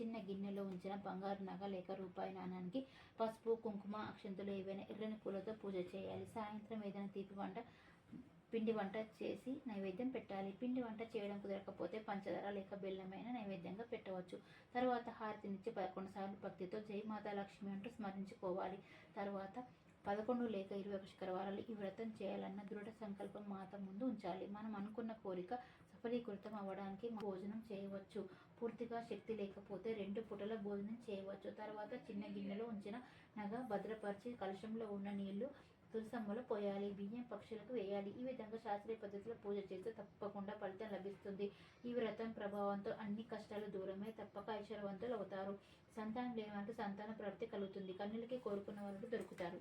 చిన్న గిన్నెలో ఉంచిన బంగారు నగ లేక రూపాయి నాణానికి పసుపు కుంకుమ అక్షంతులు ఏవైనా ఎర్రని పూలతో పూజ చేయాలి. సాయంత్రం ఏదైనా తీపి వంట పిండి వంట చేసి నైవేద్యం పెట్టాలి. పిండి వంట చేయడం కుదరకపోతే పంచదార లేక బెల్లమైన నైవేద్యంగా పెట్టవచ్చు. తర్వాత హారతినిచ్చి పదకొండు సార్లు భక్తితో జై మాతా లక్ష్మి అంటూ స్మరించుకోవాలి. తర్వాత పదకొండు లేక ఇరవై ఒక శుక్రవారాలు ఈ వ్రతం చేయాలన్న దృఢ సంకల్పం మాత ముందు ఉంచాలి. మనం అనుకున్న కోరిక సఫలీకృతం అవ్వడానికి భోజనం చేయవచ్చు. పూర్తిగా శక్తి లేకపోతే రెండు పూటల భోజనం చేయవచ్చు. తర్వాత చిన్న గిన్నెలో ఉంచిన నగ భద్రపరిచి కలుషంలో ఉన్న నీళ్ళు తులసమ్మలో పోయాలి. బియ్యం పక్షులకు వేయాలి. ఈ విధంగా శాస్త్రీయ పద్ధతిలో పూజ చేస్తే తప్పకుండా ఫలితం లభిస్తుంది. ఈ వ్రతం ప్రభావంతో అన్ని కష్టాలు దూరమే తప్పక ఐశ్వర్యవంతులు అవుతారు. సంతానం లేని వారికి సంతాన ప్రాప్తి కలుగుతుంది. కన్నులకి కోరుకున్న వారు దొరుకుతారు.